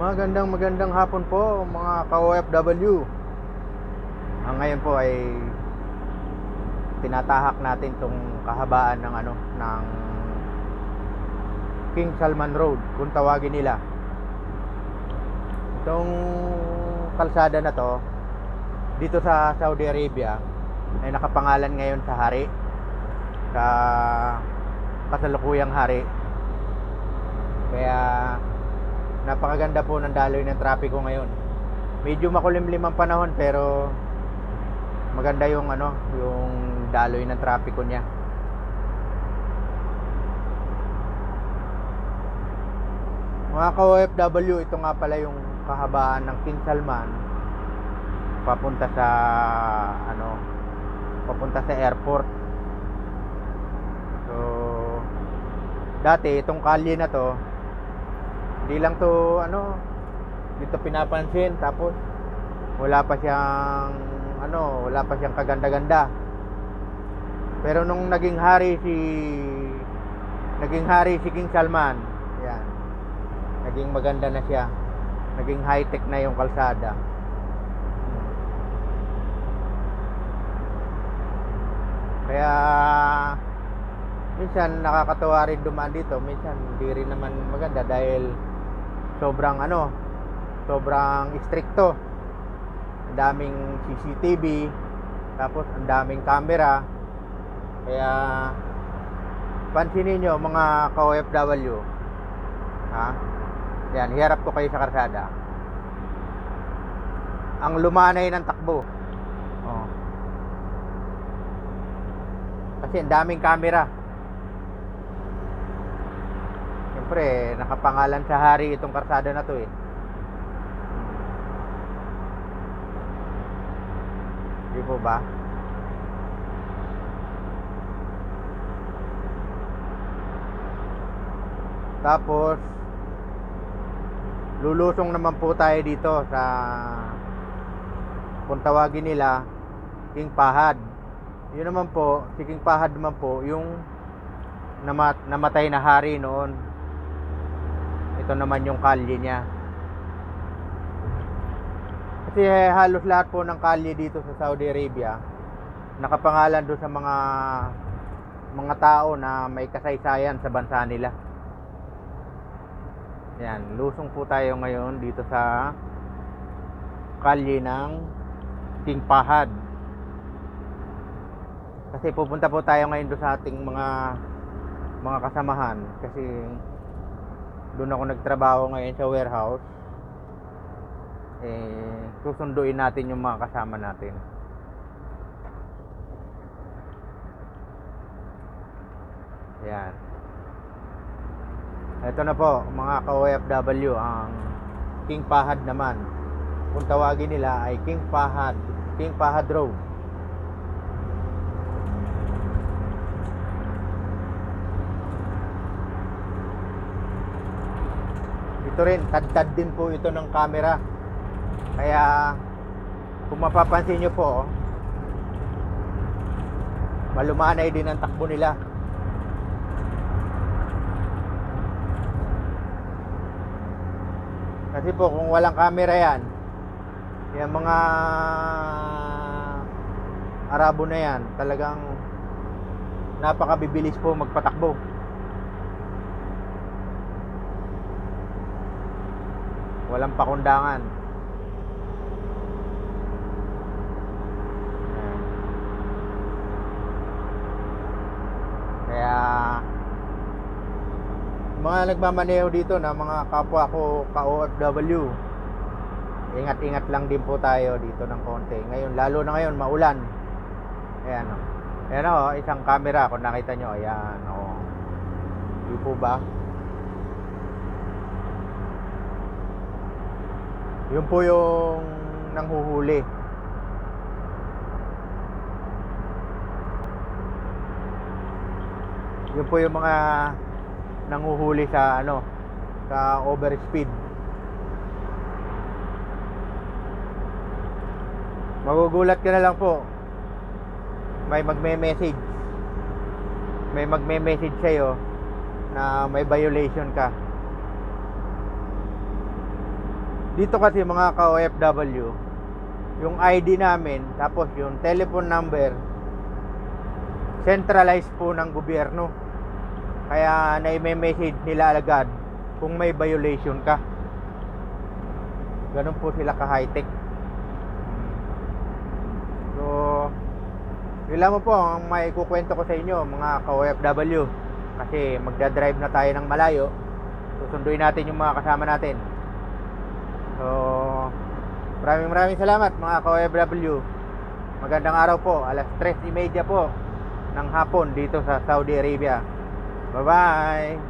Magandang magandang hapon po mga ka-OFW. Ang ngayon po ay tinatahak natin tong kahabaan ng ano ng King Salman Road kung tawagin nila. Itong kalsada na to dito sa Saudi Arabia ay nakapangalan ngayon sa hari sa kasalukuyang hari. Kaya napakaganda po ng daloy ng trapiko ngayon. Medyo makulimlim ang panahon pero maganda yung ano, yung daloy ng trapiko niya. Mga ka-OFW, ito nga pala yung kahabaan ng King Salman papunta sa ano papunta sa airport. So dati itong kalye na to hindi lang to ano dito pinapansin. Tapos wala pa siyang ano wala pa siyang kaganda-ganda. Pero nung naging hari si naging hari si King Salman yan. Naging maganda na siya. Naging high tech na yung kalsada. Kaya minsan nakakatawa rin dumaan dito. Minsan hindi rin naman maganda dahil sobrang ano sobrang stricto ang daming CCTV tapos ang daming camera. Kaya pansinin nyo mga ka-OFW ha? Yan hiharap ko kayo sa karsada. Ang lumanay ng takbo. Oh. kasi ang daming camera Siyempre, nakapangalan sa hari itong karsada na to eh. Di po ba? Tapos, lulusong naman po tayo dito sa kung tawagin nila King Pahad. Yun naman po, si King Pahad naman po, yung namat, namatay na hari noon ito naman yung kalye niya. Kasi eh, halos lahat po ng kalye dito sa Saudi Arabia nakapangalan doon sa mga mga tao na may kasaysayan sa bansa nila. Yan lusong po tayo ngayon dito sa kalye ng King Fahad kasi pupunta po tayo ngayon doon sa ating mga mga kasamahan kasi doon ako nagtrabaho ngayon sa warehouse. Eh susunduin natin yung mga kasama natin. Yan ito na po mga ka-OFW ang King Fahad naman. Kung tawagin nila ay King Fahad King Fahad Road ito rin tad-tad din po ito ng camera. Kaya kung mapapansin nyo po malumanay din ang takbo nila. Kasi po kung walang camera yan yung mga Arabo na yan talagang napakabibilis po magpatakbo walang pakundangan. Kaya mga nagmamaneho dito na mga kapwa ko ka OFW ingat-ingat lang din po tayo dito ng konti. Ngayon lalo na ngayon maulan. Ayan o ayan o isang camera kung nakita nyo ayan o di po ba Yun po yung nanghuhuli. Yun po yung mga nanghuhuli sa ano, sa overspeed. Magugulat ka na lang po. May magme-message. May magme-message sa'yo na may violation ka. Dito kasi mga ka-OFW, yung ID namin, tapos yung telephone number, centralized po ng gobyerno. Kaya na-message nila agad kung may violation ka. Ganun po sila ka-high-tech. So, yun mo po ang may kukwento ko sa inyo mga ka-OFW. Kasi magdadrive na tayo ng malayo. Susunduin natin yung mga kasama natin. So, maraming maraming salamat mga ka-OFW. Magandang araw po. Alas 3.30 po ng hapon dito sa Saudi Arabia. Bye-bye!